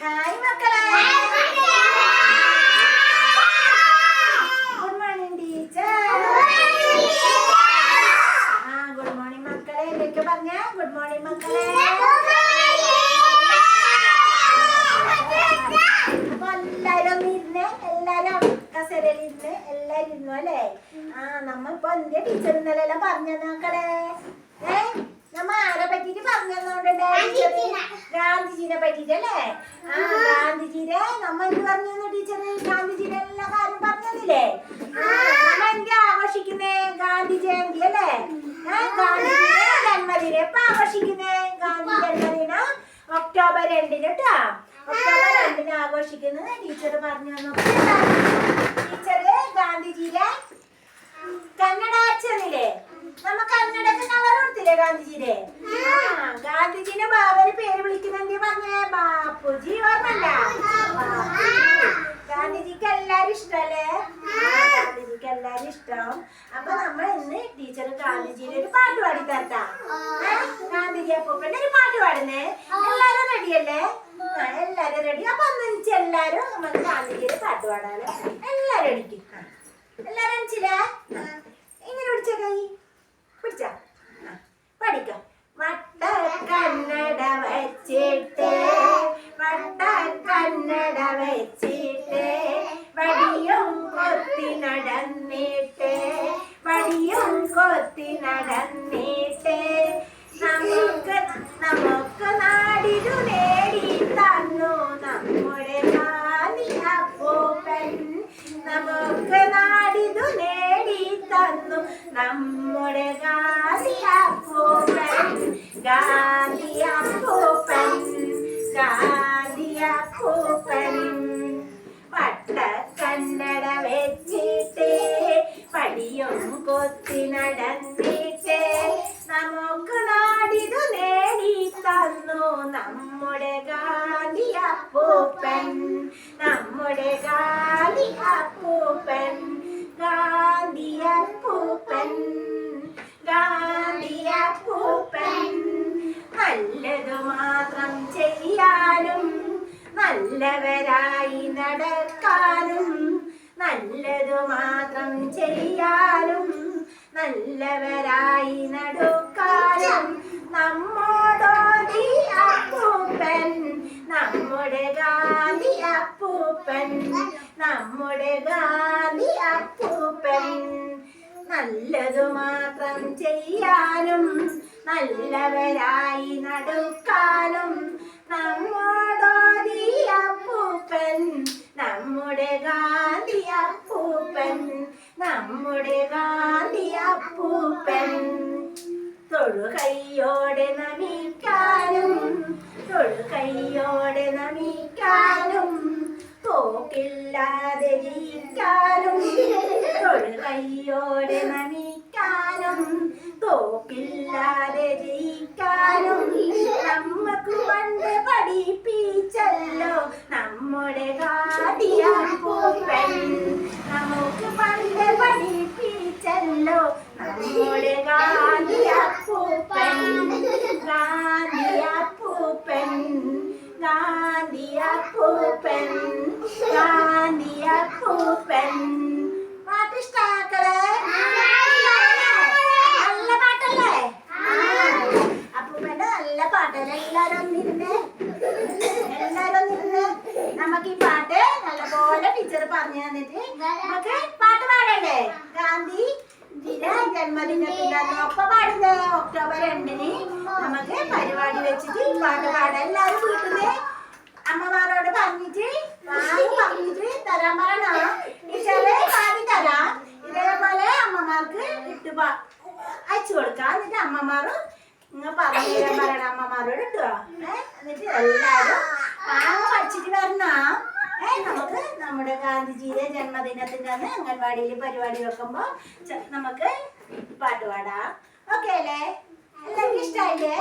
Hi മക്കളെ. Good morning teacher ആ good morning മക്കളെ. എന്തൊക്കെ പറഞ്ഞ? ഗുഡ് മോർണിംഗ് മക്കളെ. അപ്പൊ എല്ലാരും ഒന്ന് ഇരുന്ന് എല്ലാരും കസേരയിൽ ഇരുന്ന് ആ നമ്മ ഇപ്പൊ എന്തിയ ടീച്ചർ ഇന്നലെ പറഞ്ഞു മക്കളെ? ഏ നമ്മ ആരെ പറ്റിട്ട് പറഞ്ഞതുകൊണ്ട് ഗാന്ധിജിനെ പറ്റിട്ടല്ലേ ആ ഗാന്ധിജിയുടെ നമ്മ എന്ത് പറഞ്ഞു ടീച്ചർ ഗാന്ധിജിയുടെ എല്ലാ കാര്യം പറഞ്ഞതില്ലേ? നമ്മ എന്ത് ആഘോഷിക്കുന്നേ? ഗാന്ധി ജയന്തി അല്ലേ? ഗാന്ധിജിയുടെ ജന്മദിനം എപ്പൊ ആഘോഷിക്കുന്നേ? ഗാന്ധി ജന്മദിനം ഒക്ടോബർ രണ്ടിന് കേട്ടോ ഒക്ടോബർ രണ്ടിന് ആഘോഷിക്കുന്നത് ടീച്ചർ പറഞ്ഞു തന്നു ടീച്ചർ ഗാന്ധിജിയുടെ കന്നഡ ഗാന്ധിജിയുടെ? ഗാന്ധിജിനെ ബാബന് പേര് വിളിക്കുന്ന എന്തി പറഞ്ഞേ? ബാപ്പുജി ഓർമ്മല്ല ഗാന്ധിജിക്ക് എല്ലാരും ഇഷ്ടല്ലേ? ഗാന്ധിജിക്ക് എല്ലാരും ഇഷ്ടം. അപ്പൊ നമ്മൾ ഇന്ന് ടീച്ചർ ഗാന്ധിജിയുടെ ഒരു പാട്ട് പാടി തരട്ടാ? ഗാന്ധിജി അപ്പൂപ്പന്റെ ഒരു പാട്ട് പാടുന്നേ. എല്ലാരും റെഡിയല്ലേ? എല്ലാരും റെഡി. അപ്പൊ ഒന്നിച്ച് എല്ലാരും നമുക്ക് ഗാന്ധിജിയുടെ പാട്ട് പാടാലോ. എല്ലാരും ആ. എല്ലാരും എണിച്ചില്ലേ വച്ചിട്ട് വടിയും കൊത്തി നടന്നിട്ട് വടിയും കൊത്തി നടന്നിട്ട് നമുക്ക് നമുക്ക് നാടിനു നേടി തന്നു നമ്മുടെ നാനി അപ്പൂപ്പൻ നമുക്ക് നാടിനു നേടി തന്നു നമ്മുടെ അപ്പൂപ്പൻ ഗാന്ധി കന്നഡ വെച്ചിട്ട് പടിയും കൊത്തി നടന്നിട്ട് നമുക്ക് നാടിതു നേടി തന്നു നമ്മുടെ ഗാന്ധി അപ്പൂപ്പൻ. നമ്മുടെ ഗാന്ധി അപ്പൂപ്പൻ. ഗാന്ധി നല്ലവരായി നടക്കാനും നല്ലതു മാത്രം ചെയ്യാനും നല്ലവരായി നടക്കാനും നമ്മോടോ അപ്പൂപ്പൻ നമ്മുടെ ഗാന്ധി അപ്പൂപ്പൻ നമ്മുടെ ഗാന്ധി അപ്പൂപ്പൻ. നല്ലതു മാത്രം ചെയ്യാനും നല്ലവരായി നടക്കാനും നമ്മോടോടി അപ്പൂപ്പൻ നമ്മുടെ ഗാന്ധി അപ്പൂപ്പൻ നമ്മുടെ ഗാന്ധി അപ്പൂപ്പൻ. തൊഴുകൈയോടെ നമിക്കാനും തൊഴുകൈയോടെ നമിക്കാനും തോക്കില്ലാതെ തൊഴു തൊഴുകൈയോടെ നമിക്കാനും തോക്കില്ലാതെ ജീവിക്കാനും. നമുക്ക് പണ്ട് പഠിപ്പിച്ചല്ലോ നമ്മുടെ ഗാദിയാപ്പൂപ്പൻ നമുക്ക് പണ്ട് പഠിപ്പിച്ചല്ലോ നമ്മുടെ ഗാന്ധിയപ്പൂപ്പൻ ഗാന്ധിയപ്പൂപ്പൻ ഗാന്ധിയപ്പൂപ്പൻ ഗാന്ധിയപ്പൂപ്പൻ. പാട്ടിഷ്ടാക്കളെ നല്ല പാട്ടല്ലേ? അപ്പൂപ്പന്റെ നല്ല പാട്ടല്ലേ? എല്ലാരും ഒന്നിരുന്ന് എല്ലാരും ഒന്നിരുന്ന് നമുക്ക് ഈ പാട്ട് നല്ലപോലെ ടീച്ചർ പറഞ്ഞു തന്നിട്ട് നമുക്ക് പാട്ട് പാടണ്ടേ? ഗാന്ധി അന്ന് ഒപ്പ പാടുന്നത് ഒക്ടോബർ രണ്ടിന് നമുക്ക് പരിപാടി വെച്ചിട്ട് പാട്ട് പാടാം എല്ലാവരും വീട്ടിൽ. അമ്മമാരോട് പറഞ്ഞിട്ട് വാങ്ങി പറഞ്ഞിട്ട് തരാൻ പറയണോ? ടീച്ചറെ പാടി തരാം. ഇതേപോലെ അമ്മമാർക്ക് ഇട്ട് അയച്ചു കൊടുക്കാം. എന്നിട്ട് അമ്മമാരും നിങ്ങൾ പറഞ്ഞു തരാൻ പറയണം. അമ്മമാരോട് ഇട്ടോ. എന്നിട്ട് എല്ലാരും പാങ്ങ് പഠിച്ചിട്ട് വരണോ. നമുക്ക് നമ്മുടെ ഗാന്ധിജിയുടെ ജന്മദിനത്തിന്റെ അന്ന് അംഗൻവാടിയിൽ പരിപാടി വെക്കുമ്പോ നമുക്ക് പാട്ട് പാടാം. ഓക്കെ അല്ലേ? എല്ലാവർക്കും ഇഷ്ടായില്ലേ?